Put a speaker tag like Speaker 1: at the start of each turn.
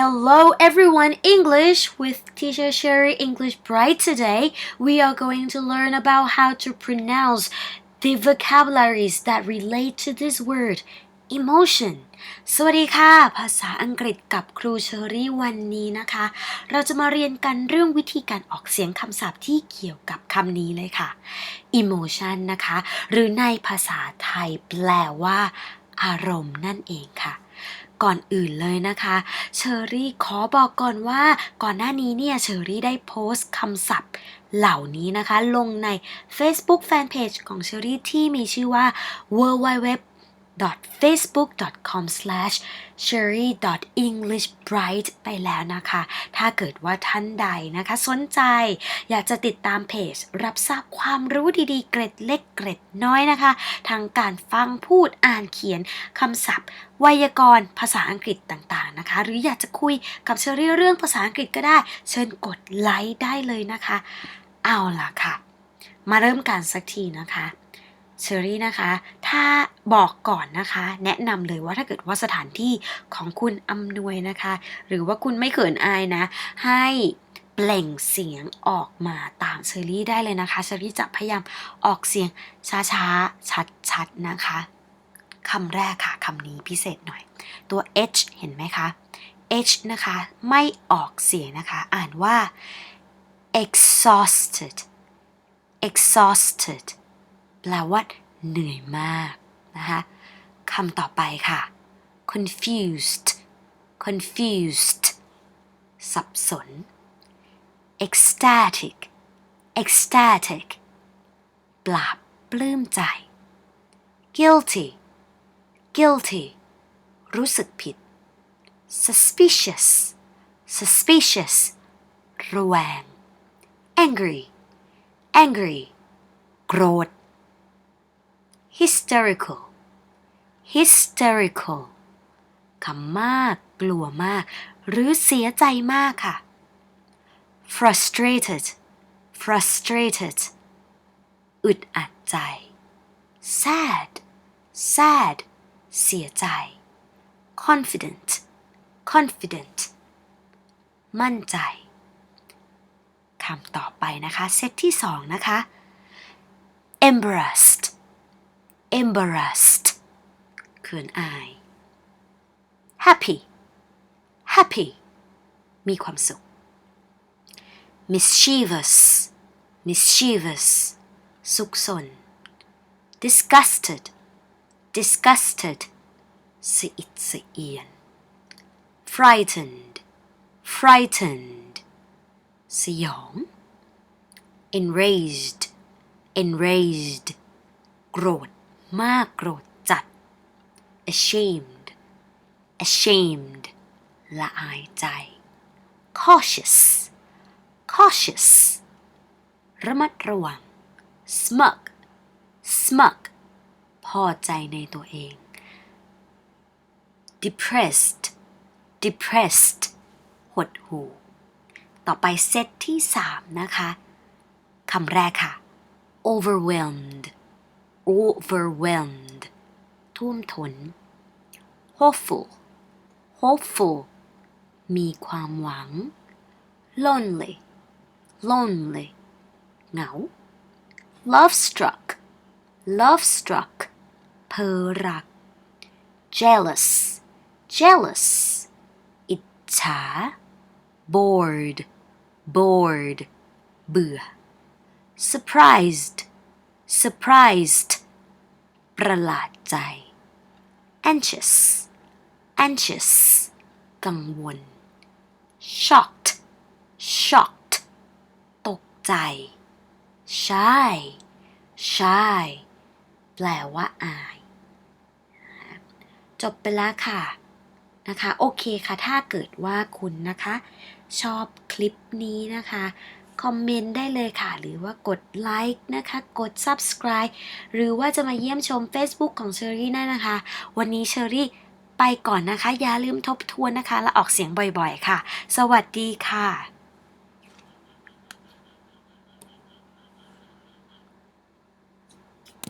Speaker 1: Hello everyone, English with Teacher Sherry English Bright. Today we are going to learn about how to pronounce the vocabularies that relate to this word emotion สวัสดีค่ะ ภาษาอังกฤษกับครูเชอรี่วันนี้นะคะ เราจะมาเรียนกันเรื่องวิธีการออกเสียงคำศัพท์ที่เกี่ยวกับคำนี้เลยค่ะ emotion นะคะ หรือในภาษาไทยแปลว่า อารมณ์นั่นเองค่ะ ก่อนอื่นเลยนะคะเชอรี่ขอบอกก่อนว่าก่อนหน้านี้เนี่ยเชอรี่ได้โพสต์คำศัพท์เหล่านี้นะคะ ลงใน Facebook Fanpage ของเชอรี่ที่มีชื่อว่า w w w facebook.com sherry english bright ไปแล้วนะคะ ถ้าเกิดว่าท่านใดนะคะ สนใจ อยากจะติดตามเพจ รับทราบความรู้ดีๆ เกร็ดเล็กเกร็ดน้อยนะคะทั้งการฟังพูดอ่านเขียนคำศัพท์ ไวยากรณ์ภาษาอังกฤษต่างๆนะคะ หรืออยากจะคุยกับเชอรี่เรื่องภาษาอังกฤษก็ได้ เชิญกดไลค์ได้เลยนะคะ เอาล่ะค่ะ มาเริ่มกันสักทีนะคะ เชอรี่นะคะ ถ้าบอกก่อนนะคะ แนะนำเลยว่าถ้าเกิดว่าสถานที่ของคุณอำนวยนะคะ หรือว่าคุณไม่เขินอายนะ ให้เปล่งเสียงออกมาตามเชอรี่ได้เลยนะคะเชอรี่จะพยายามออกเสียงช้าๆ ชัดๆ นะคะคำแรกค่ะคำนี้พิเศษหน่อย ตัว h เห็นไหมคะ h นะคะ ไม่ออกเสียงนะคะ อ่านว่า exhausted exhausted แปลว่าเหนื่อยมากนะคะคำต่อไปค่ะ confused confused สับสน ecstatic ecstatic ปราบปลื้มใจ guilty guilty รู้สึกผิด suspicious suspicious ระแวง angry angry โกรธ hysterical hysterical คำมาก กลัวมาก หรือเสียใจมากค่ะ frustrated frustrated อึดอัดใจ sad sad เสียใจ confident confident มั่นใจคำต่อไปนะคะ เซตที่สองนะคะ embarrassed embarrassed เขินอาย happy happy มีความสุข mischievous mischievous สุขสน disgusted disgusted สะอิดสะเอียน frightened frightened สยอง enraged enraged โกรธ มากโกรธจัด ashamed ashamed ละอายใจ cautious cautious ระมัดระวัง smug smug พอใจในตัวเอง depressed depressed หดหู่ ต่อไปเซตที่สามนะคะ คำแรกค่ะ overwhelmed overwhelmed ท่วมท้น hopeful hopeful มีความหวัง lonely lonely เหงา love struck love struck เพอรัก jealous jealous อิจฉา bored bored เบื่อ surprised surprised ประหลาดใจ anxious anxious กังวล shocked shocked ตกใจ shy shy แปลว่าอาย จบไปแล้วค่ะนะคะ โอเคค่ะ ถ้าเกิดว่าคุณนะคะ ชอบคลิปนี้นะคะ คอมเมนต์ได้เลยค่ะ หรือว่ากดไลค์นะคะ กด subscribe หรือว่าจะมาเยี่ยมชม Facebook ของเชอรี่ได้นะคะ วันนี้เชอรี่ไปก่อนนะคะ อย่าลืมทบทวนนะคะ และออกเสียงบ่อยๆค่ะ สวัสดีค่ะ